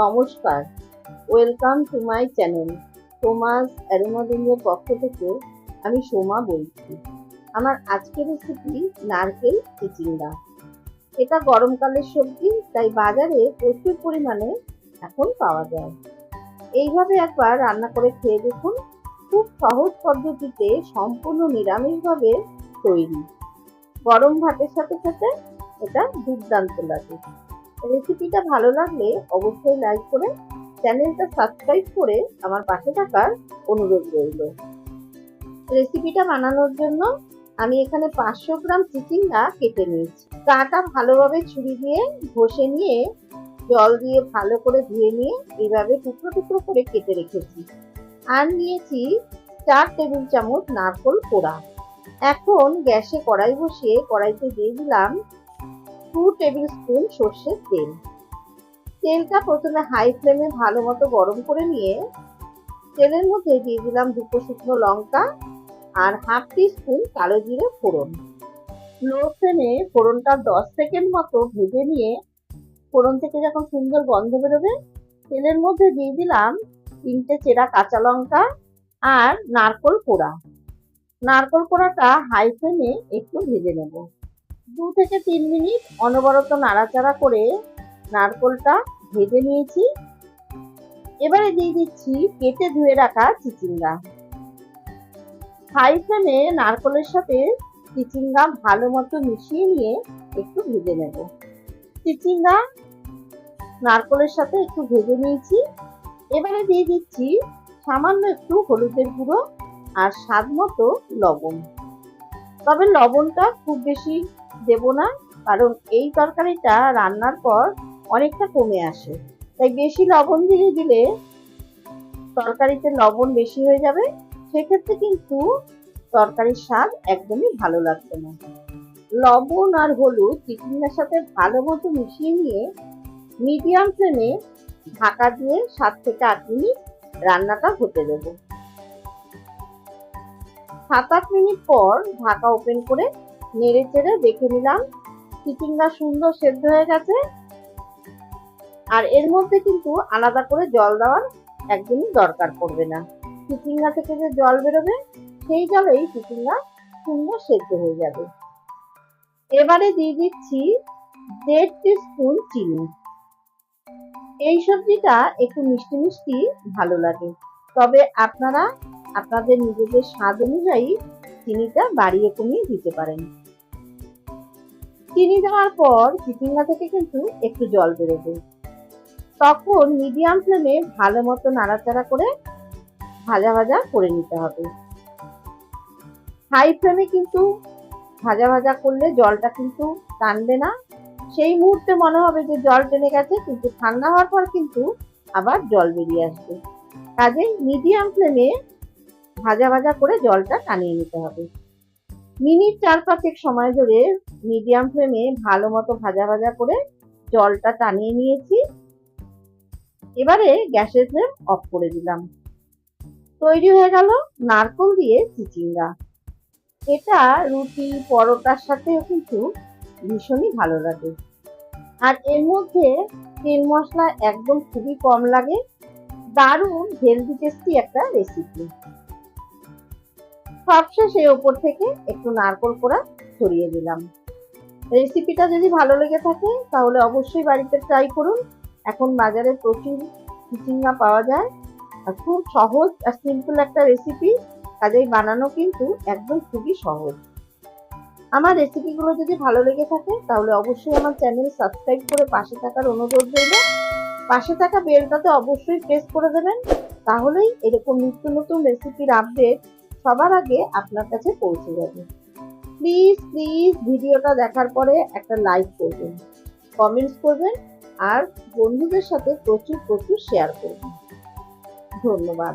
নমস্কার। Welcome to my channel Somas অ্যারোমাডিনের পক্ষ থেকে আমি সোমা বলছি। আমার আজকের রেসিপি নারকেল চিচিঙ্গা। এটা গরমকালের সবজি, তাই বাজারে প্রচুর পরিমাণে এখন পাওয়া যায়। এইভাবে একবার রান্না করে খেয়ে দেখুন, খুব সহজ পদ্ধতিতে সম্পূর্ণ নিরামিষভাবে তৈরি। গরম ভাতের সাথে সাথে এটা দুর্দান্ত লাগে। রেসিপিটা ভালো লাগলে অবশ্যই লাইক করে চ্যানেলটা সাবস্ক্রাইব করে আমার পাশে থাকার অনুরোধ রইল। রেসিপিটা বানানোর জন্য আমি এখানে পাঁচশো গ্রাম চিচিঙ্গা কেটে নিয়েছি। গাটা ভালোভাবে ছুরি দিয়ে ঘষে নিয়ে জল দিয়ে ভালো করে ধুয়ে নিয়ে এইভাবে টুকরো টুকরো করে কেটে রেখেছি। আর নিয়েছি চার টেবিল চামচ নারকোল পোড়া এখন গ্যাসে কড়াই বসিয়ে কড়াইতে দিয়ে দিলাম টু টেবিল স্পুন সর্ষের তেল। তেলটা প্রথমে হাই ফ্লেমে ভালো মতো গরম করে নিয়ে তেলের মধ্যে দিয়ে দিলাম দুটো শুকনো লঙ্কা আর হাফ টি স্পুন কালো জিরে ফোড়ন। লো ফ্লেমে ফোড়নটা দশ সেকেন্ড মতো ভেজে নিয়ে ফোড়ন থেকে যখন সুন্দর গন্ধ বেরোবে, তেলের মধ্যে দিয়ে দিলাম তিনটে চেরা কাঁচা লঙ্কা আর নারকোল পোড়া। নারকোল পোড়াটা হাই ফ্লেমে একটু ভেজে নেব। দু থেকে তিন মিনিট অনবরত নাড়াচাড়া করে নারকোলটা ভেজে নিয়েছি। এবারে দিয়ে দিচ্ছি কেটে ধুয়ে রাখা চিচিঙ্গা। হাই ফ্লেমে নারকোলের সাথে চিচিঙ্গা ভালো মতো মিশিয়ে নিয়ে একটু ভেজে নেব। চিচিঙ্গা নারকোলের সাথে একটু ভেজে নিয়েছি। এবারে দিয়ে দিচ্ছি সামান্য একটু হলুদের গুঁড়ো আর স্বাদ মতো লবণ। তবে লবণটা খুব বেশি দেব না, কারণ এই তরকারিটা রান্নার পর অনেকটা কমে আসে। তাই বেশি লবণ দিয়ে দিলে তরকারিতে লবণ বেশি হয়ে যাবে। সেক্ষেত্রে কিন্তু তরকারির স্বাদ একদমই ভালো লাগবে না। লবণ আর হলুদ চিকেনের সাথে ভালো মতো মিশিয়ে নিয়ে মিডিয়াম ফ্লেমে ঢাকা দিয়ে সাত থেকে আট মিনিট রান্নাটা হতে দেব। সাত আট মিনিট পর ঢাকা ওপেন করে নেড়ে চেড়ে দেখে নিলাম। চিচিঙ্গা সুন্দর সেদ্ধ হয়ে গেছে। আর এর মধ্যে কিন্তু আলাদা করে জল দেওয়ার একদমই দরকার পড়বে না। চিচিঙ্গা থেকে যে জল বেরোবে, সেই জলেই চিচিঙ্গা সুন্দর সেদ্ধ হয়ে যাবে। এবারে দিয়ে দিচ্ছি দেড় স্পুন চিনি। এই সবজিটা একটু মিষ্টি মিষ্টি ভালো লাগে। তবে আপনারা আপনাদের নিজেদের স্বাদ অনুযায়ী চিনিটা বাড়িয়ে কমিয়ে দিতে পারেন। চিনি দেওয়ার পর চিচিঙ্গা থেকে কিন্তু একটু জল বেরোবে তখন মিডিয়াম ফ্লেমে ভালো মতো নাড়াচাড়া করে ভাজা ভাজা করে নিতে হবে। হাই ফ্লেমে কিন্তু ভাজা ভাজা করলে জলটা কিন্তু টানবে না। সেই মুহূর্তে মনে হবে যে জল টেনে গেছে, কিন্তু ঠান্ডা হওয়ার পর কিন্তু আবার জল বেরিয়ে আসবে। কাজে মিডিয়াম ফ্লেমে ভাজা ভাজা করে জলটা টানিয়ে নিতে হবে। মিনিট চার পাঁচেক সময় ধরে মিডিয়াম ফ্লেমে ভালো মতো ভাজা ভাজা করে জলটা টানিয়ে নিয়েছি। এবারে গ্যাসের ফ্লেম অফ করে দিলাম। তৈরি হয়ে গেল নারকল দিয়ে চিচিঙ্গা। এটা রুটি, পরোটার সাথেও কিন্তু ভীষণই ভালো লাগে। আর এর মধ্যে তেল মশলা একদম খুবই কম লাগে। দারুণ হেলদি টেস্টি একটা রেসিপি সবশেষে ওপর থেকে একটু নারকল কোড়া ছড়িয়ে দিলাম। রেসিপিটা যদি ভালো লেগে থাকে, তাহলে অবশ্যই বাড়িতে ট্রাই করুন। এখন বাজারে প্রচুর চিচিঙ্গা পাওয়া যায়। আর খুব সহজ আর সিম্পল একটা রেসিপি কাজেই বানানো কিন্তু একদম খুবই সহজ। আমার রেসিপিগুলো যদি ভালো লেগে থাকে, তাহলে অবশ্যই আমার চ্যানেল সাবস্ক্রাইব করে পাশে থাকার অনুরোধ রইল। পাশে থাকা বেলটাতে অবশ্যই প্রেস করে দেবেন। তাহলেই এরকম নিত্য নতুন রেসিপির আপডেট সবার আগে আপনার কাছে পৌঁছে যাবে। প্লিজ প্লিজ ভিডিওটা দেখার পরে একটা লাইক করবেন কমেন্টস করবেন আর বন্ধুদের সাথে প্রচুর প্রচুর শেয়ার করবেন। ধন্যবাদ।